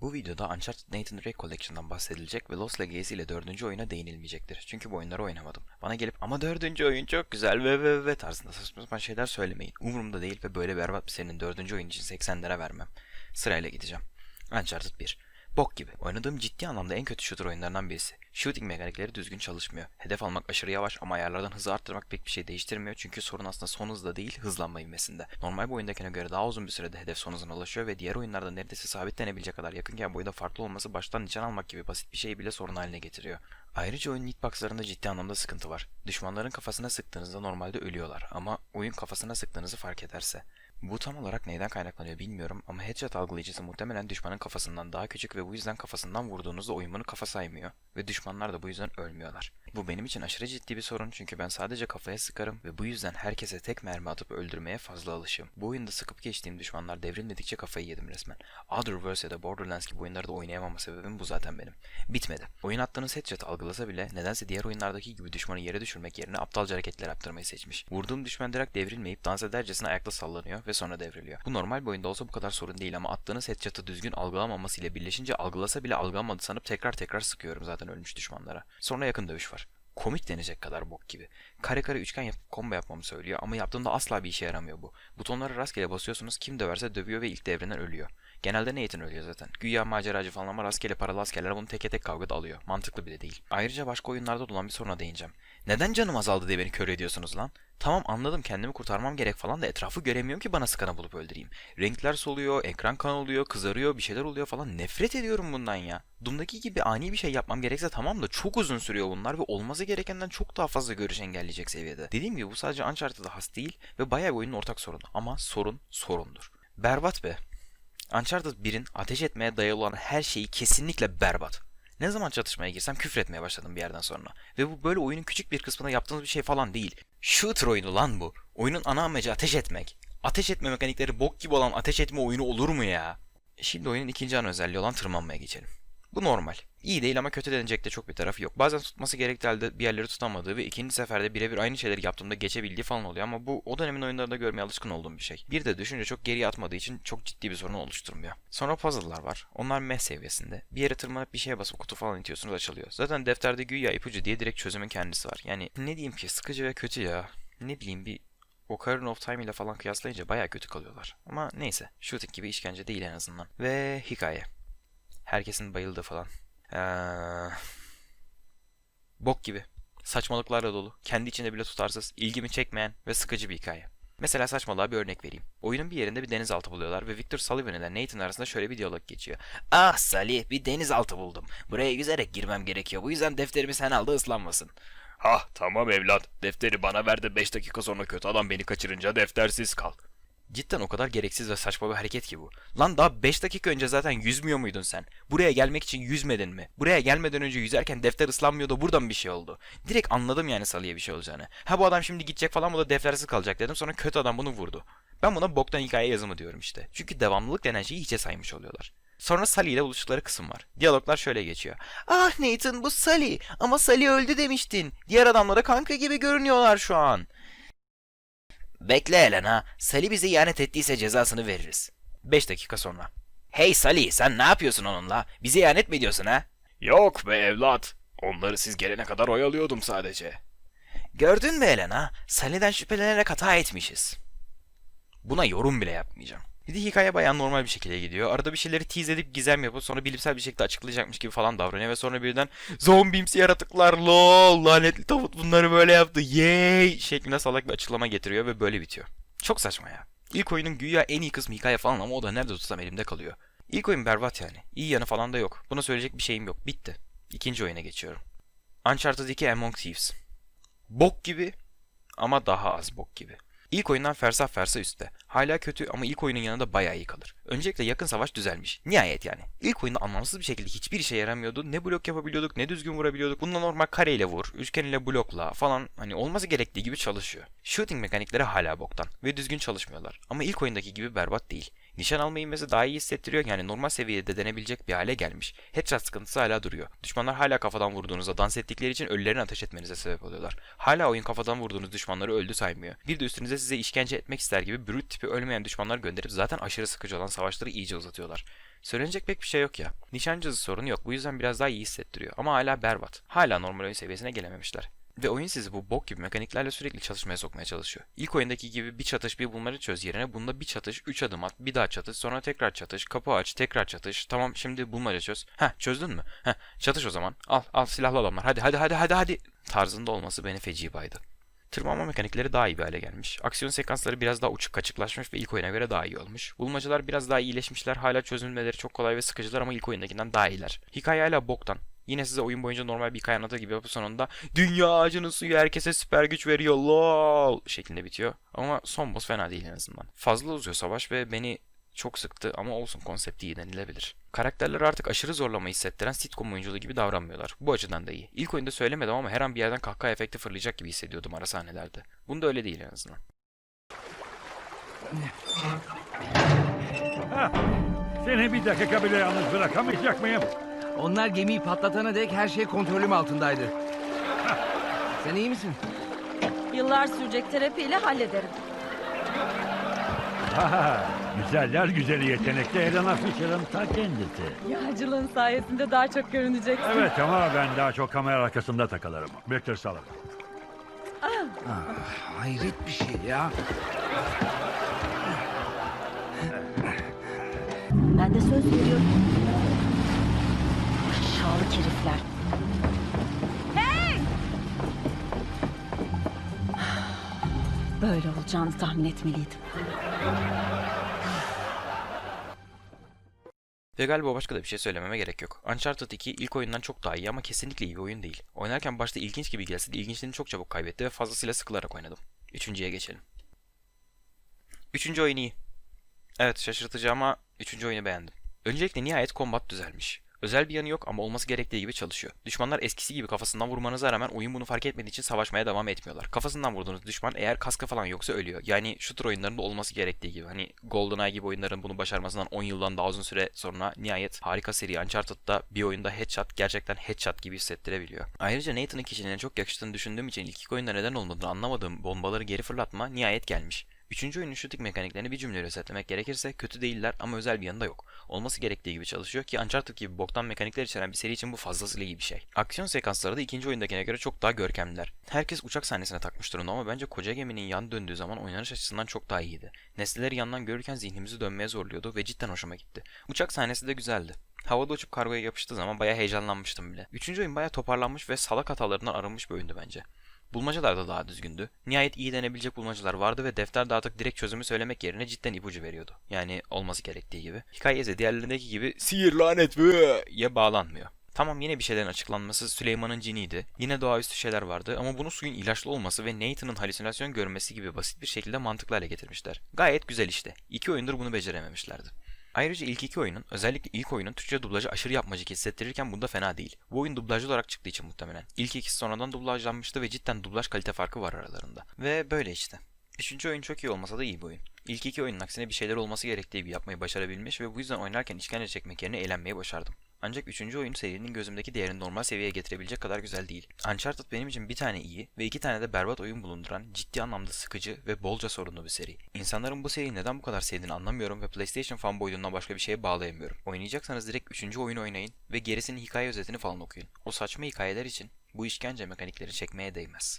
Bu videoda Uncharted Nathan Drake Collection'dan bahsedilecek ve Lost Legacy ile dördüncü oyuna değinilmeyecektir. Çünkü bu oyunları oynamadım. Bana gelip ama dördüncü oyun çok güzel ve ve ve tarzında saçma sapan şeyler söylemeyin. Umurumda değil ve böyle berbat bir serinin dördüncü oyun için 80 lira vermem. Sırayla gideceğim. Uncharted 1. Bok gibi. Oynadığım ciddi anlamda en kötü shooter oyunlarından birisi. Shooting mekanikleri düzgün çalışmıyor. Hedef almak aşırı yavaş ama ayarlardan hızı arttırmak pek bir şey değiştirmiyor çünkü sorun aslında son hızda değil hızlanma ivmesinde. Normal bir oyundakine göre daha uzun bir sürede hedef son hızına ulaşıyor ve diğer oyunlarda neredeyse sabitlenebilecek kadar yakınken boyunda farklı olması baştan nişan almak gibi basit bir şeyi bile sorun haline getiriyor. Ayrıca oyunun hitboxlarında ciddi anlamda sıkıntı var. Düşmanların kafasına sıktığınızda normalde ölüyorlar ama oyun kafasına sıktığınızı fark ederse. Bu tam olarak neyden kaynaklanıyor bilmiyorum ama headshot algılayıcısı muhtemelen düşmanın kafasından daha küçük ve bu yüzden kafasından vurduğunuzda oyun bunu kafa saymıyor ve düşmanlar da bu yüzden ölmüyorlar. Bu benim için aşırı ciddi bir sorun çünkü ben sadece kafaya sıkarım ve bu yüzden herkese tek mermi atıp öldürmeye fazla alışığım. Bu oyunda sıkıp geçtiğim düşmanlar devrilmedikçe kafayı yedim resmen. Otherverse ya da Borderlands gibi oyunlarda oynayamama sebebim bu zaten benim. Bitmedi. Oyun attığınız headshot algılasa bile nedense diğer oyunlardaki gibi düşmanı yere düşürmek yerine aptalca hareketler yaptırmayı seçmiş. Vurduğum düşman direkt devrilmeyip dans edercesine ayakta sallanıyor ve sonra devriliyor. Bu normal bir oyunda olsa bu kadar sorun değil ama attığınız headshot'ı düzgün algılamaması ile birleşince algılasa bile algılamadı sanıp tekrar tekrar sıkıyorum zaten ölmüş düşmanlara. Sonra yakın dövüş var. Komik denecek kadar bok gibi. Kare kare üçgen yapıp combo yapmamı söylüyor ama yaptığımda asla bir işe yaramıyor bu. Butonları rastgele basıyorsunuz kim döverse dövüyor ve ilk devreden ölüyor. Genelde Nathan ölüyor zaten. Güya maceracı falan ama rastgele paralı askerler bunu teke tek kavgada alıyor. Mantıklı bile değil. Ayrıca başka oyunlarda olan bir soruna değineceğim. Neden canım azaldı diye beni kör ediyorsunuz lan? Tamam anladım kendimi kurtarmam gerek falan da etrafı göremiyorum ki bana sıkanı bulup öldüreyim. Renkler soluyor, ekran kan oluyor, kızarıyor, bir şeyler oluyor falan. Nefret ediyorum bundan ya. Doom'daki gibi ani bir şey yapmam gerekse tamam da çok uzun sürüyor bunlar ve olması gerekenden çok daha fazla görüş engelleyecek seviyede. Dediğim gibi bu sadece Uncharted'a has değil ve bayağı oyunun ortak sorunu. Ama sorun sorundur. Berbat be. Uncharted 1'in ateş etmeye dayalı olan her şeyi kesinlikle berbat. Ne zaman çatışmaya girsem küfretmeye başladım bir yerden sonra. Ve bu böyle oyunun küçük bir kısmına yaptığınız bir şey falan değil. Shooter oyunu lan bu. Oyunun ana amacı ateş etmek. Ateş etme mekanikleri bok gibi olan ateş etme oyunu olur mu ya? Şimdi oyunun ikinci ana özelliği olan tırmanmaya geçelim. Bu normal. İyi değil ama kötü denecek de çok bir tarafı yok. Bazen tutması gerektiği halde bir yerleri tutamadığı ve ikinci seferde birebir aynı şeyleri yaptığımda geçebildiği falan oluyor ama bu o dönemin oyunlarında görmeye alışkın olduğum bir şey. Bir de düşünce çok geriye atmadığı için çok ciddi bir sorun oluşturmuyor. Sonra puzzle'lar var. Onlar meh seviyesinde. Bir yere tırmanıp bir şeye basıp kutu falan itiyorsunuz açılıyor. Zaten defterde güya ipucu diye direkt çözümün kendisi var. Yani ne diyeyim ki sıkıcı ve kötü ya. Ne bileyim bir Ocarina of Time ile falan kıyaslayınca baya kötü kalıyorlar. Ama neyse. Shooting gibi işkence değil en azından. Ve hikaye. Herkesin bayıldığı falan. Ee, bok gibi. Saçmalıklarla dolu. Kendi içinde bile tutarsız, ilgimi çekmeyen ve sıkıcı bir hikaye. Mesela saçmalığa bir örnek vereyim. Oyunun bir yerinde bir denizaltı buluyorlar ve Victor Sullivan ile Nathan arasında şöyle bir diyalog geçiyor. Ah Salih bir denizaltı buldum. Buraya yüzerek girmem gerekiyor. Bu yüzden defterimi sen al da ıslanmasın. Hah tamam evlat. Defteri bana ver de 5 dakika sonra kötü adam beni kaçırınca deftersiz kal. Cidden o kadar gereksiz ve saçma bir hareket ki bu. Lan daha 5 dakika önce zaten yüzmüyor muydun sen? Buraya gelmek için yüzmedin mi? Buraya gelmeden önce yüzerken defter ıslanmıyordu buradan bir şey oldu. Direkt anladım yani Salih'e bir şey olacağını. Ha bu adam şimdi gidecek falan bu da deftersiz kalacak dedim sonra kötü adam bunu vurdu. Ben buna boktan hikaye yazımı diyorum işte. Çünkü devamlılık denen şeyi hiçe saymış oluyorlar. Sonra Sally ile buluştukları kısım var. Diyaloglar şöyle geçiyor. Ah Nathan bu Sally ama Sally öldü demiştin. Diğer adamlara kanka gibi görünüyorlar şu an. Bekle Elena. Sally bize ihanet ettiyse cezasını veririz. 5 dakika sonra. Hey Sally sen ne yapıyorsun onunla? Bize ihanet mi ediyorsun ha? Yok be evlat. Onları siz gelene kadar oyalıyordum sadece. Gördün mü Elena? Sally'den şüphelenerek hata etmişiz. Buna yorum bile yapmayacağım. Bir de hikaye bayağı normal bir şekilde gidiyor. Arada bir şeyleri tease edip gizem yapıp sonra bilimsel bir şekilde açıklayacakmış gibi falan davranıyor ve sonra birden zombimsi yaratıklar lol lanetli tavut bunları böyle yaptı yey şeklinde salak bir açıklama getiriyor ve böyle bitiyor. Çok saçma ya. İlk oyunun güya en iyi kısmı hikaye falan ama o da nerede tutsam elimde kalıyor. İlk oyun berbat yani. İyi yanı falan da yok. Buna söyleyecek bir şeyim yok. Bitti. İkinci oyuna geçiyorum. Uncharted 2 Among Thieves. Bok gibi ama daha az bok gibi. İlk oyundan fersah fersah üstte. Hala kötü ama ilk oyunun yanında bayağı iyi kalır. Öncelikle yakın savaş düzelmiş. Nihayet yani. İlk oyunda anlamsız bir şekilde hiçbir işe yaramıyordu. Ne blok yapabiliyorduk ne düzgün vurabiliyorduk. Bunda normal kareyle vur, üçgen ile blokla falan hani olması gerektiği gibi çalışıyor. Shooting mekanikleri hala boktan ve düzgün çalışmıyorlar. Ama ilk oyundaki gibi berbat değil. Nişan alma inmesi daha iyi hissettiriyor yani normal seviyede denebilecek bir hale gelmiş. Headshot sıkıntısı hala duruyor. Düşmanlar hala kafadan vurduğunuzda dans ettikleri için ölülerini ateş etmenize sebep oluyorlar. Hala oyun kafadan vurduğunuz düşmanları öldü saymıyor. Bir de üstünüze size işkence etmek ister gibi brute tipi ölmeyen düşmanlar gönderip zaten aşırı sıkıcı olan savaşları iyice uzatıyorlar. Söylenecek pek bir şey yok ya. Nişancısı sorunu yok. Bu yüzden biraz daha iyi hissettiriyor. Ama hala berbat. Hala normal oyun seviyesine gelememişler. Ve oyun sizi bu bok gibi mekaniklerle sürekli çalışmaya sokmaya çalışıyor. İlk oyundaki gibi bir çatış bir bulmaca çöz yerine bunda bir çatış, 3 adım at, bir daha çatış, sonra tekrar çatış, kapı aç, tekrar çatış. Tamam şimdi bulmaca çöz. Heh çözdün mü? Heh çatış o zaman. Al al silahlı adamlar. Hadi hadi hadi hadi hadi. Tarzında olması beni feci baydı. Tırmanma mekanikleri daha iyi bir hale gelmiş. Aksiyon sekansları biraz daha uçuk kaçıklaşmış ve ilk oyuna göre daha iyi olmuş. Bulmacalar biraz daha iyileşmişler. Hala çözülmeleri çok kolay ve sıkıcılar ama ilk oyundakinden daha iyiler. Hikaye hala boktan. Yine size oyun boyunca normal bir hikaye gibi yapıp sonunda Dünya ağacının suyu herkese süper güç veriyor lol şeklinde bitiyor. Ama son boss fena değil en azından. Fazla uzuyor savaş ve beni çok sıktı ama olsun konsepti iyi denilebilir. Karakterler artık aşırı zorlama hissettiren sitcom oyunculuğu gibi davranmıyorlar. Bu açıdan da iyi. İlk oyunda söylemedim ama her an bir yerden kahkaha efekti fırlayacak gibi hissediyordum ara sahnelerde. Bunda öyle değil en azından. Seni bir dakika bile yalnız bırakamayacak mıyım? Onlar gemiyi patlatana dek her şey kontrolüm altındaydı. Sen iyi misin? Yıllar sürecek terapiyle hallederim. Ha, güzeller güzeli yetenekli Elena Fisher'ın ta kendisi. Yağcılığın sayesinde daha çok görüneceksin. Evet ama ben daha çok kamera arkasında takılırım. Victor Sullivan. Hayret bir şey ya. Ben de söz veriyorum. Aşağılık herifler. Hey! Böyle olacağını tahmin etmeliydim. Ve galiba başka da bir şey söylememe gerek yok. Uncharted 2 ilk oyundan çok daha iyi ama kesinlikle iyi bir oyun değil. Oynarken başta ilginç gibi gelse de ilginçliğini çok çabuk kaybetti ve fazlasıyla sıkılarak oynadım. Üçüncüye geçelim. Üçüncü oyun iyi. Evet şaşırtıcı ama üçüncü oyunu beğendim. Öncelikle nihayet kombat düzelmiş. Özel bir yanı yok ama olması gerektiği gibi çalışıyor. Düşmanlar eskisi gibi kafasından vurmanıza rağmen oyun bunu fark etmediği için savaşmaya devam etmiyorlar. Kafasından vurduğunuz düşman eğer kaskı falan yoksa ölüyor. Yani shooter oyunlarında olması gerektiği gibi. Hani GoldenEye gibi oyunların bunu başarmasından 10 yıldan daha uzun süre sonra nihayet harika seri Uncharted'da bir oyunda headshot gerçekten headshot gibi hissettirebiliyor. Ayrıca Nathan'ın kişiliğine çok yakıştığını düşündüğüm için ilk iki oyunda neden olmadığını anlamadığım bombaları geri fırlatma nihayet gelmiş. Üçüncü oyunun shooting mekaniklerini bir cümleyle özetlemek gerekirse kötü değiller ama özel bir yanı da yok. Olması gerektiği gibi çalışıyor ki Uncharted gibi boktan mekanikler içeren bir seri için bu fazlasıyla iyi bir şey. Aksiyon sekansları da ikinci oyundakine göre çok daha görkemliler. Herkes uçak sahnesine takmış durumda ama bence koca geminin yan döndüğü zaman oynanış açısından çok daha iyiydi. Nesneleri yandan görürken zihnimizi dönmeye zorluyordu ve cidden hoşuma gitti. Uçak sahnesi de güzeldi. Havada uçup kargoya yapıştığı zaman bayağı heyecanlanmıştım bile. Üçüncü oyun bayağı toparlanmış ve salak hatalarından arınmış bir oyundu bence. Bulmacalar da daha düzgündü. Nihayet iyi denebilecek bulmacalar vardı ve defter dağıtık direkt çözümü söylemek yerine cidden ipucu veriyordu. Yani olması gerektiği gibi. Hikaye ise diğerlerindeki gibi sihir lanet ye bağlanmıyor. Tamam yine bir şeylerin açıklanması Süleyman'ın ciniydi. Yine doğaüstü şeyler vardı ama bunu suyun ilaçlı olması ve Nathan'ın halüsinasyon görmesi gibi basit bir şekilde mantıklı hale getirmişler. Gayet güzel işte. İki oyundur bunu becerememişlerdi. Ayrıca ilk iki oyunun, özellikle ilk oyunun Türkçe dublajı aşırı yapmacık hissettirirken bunda fena değil. Bu oyun dublajlı olarak çıktığı için muhtemelen. İlk ikisi sonradan dublajlanmıştı ve cidden dublaj kalite farkı var aralarında. Ve böyle işte. Üçüncü oyun çok iyi olmasa da iyi bir oyun. İlk iki oyunun aksine bir şeyler olması gerektiği gibi yapmayı başarabilmiş ve bu yüzden oynarken işkence çekmek yerine eğlenmeyi başardım. Ancak üçüncü oyun serinin gözümdeki değerini normal seviyeye getirebilecek kadar güzel değil. Uncharted benim için bir tane iyi ve iki tane de berbat oyun bulunduran ciddi anlamda sıkıcı ve bolca sorunlu bir seri. İnsanların bu seriyi neden bu kadar sevdiğini anlamıyorum ve PlayStation fanboyluğundan başka bir şeye bağlayamıyorum. Oynayacaksanız direkt üçüncü oyunu oynayın ve gerisinin hikaye özetini falan okuyun. O saçma hikayeler için bu işkence mekanikleri çekmeye değmez.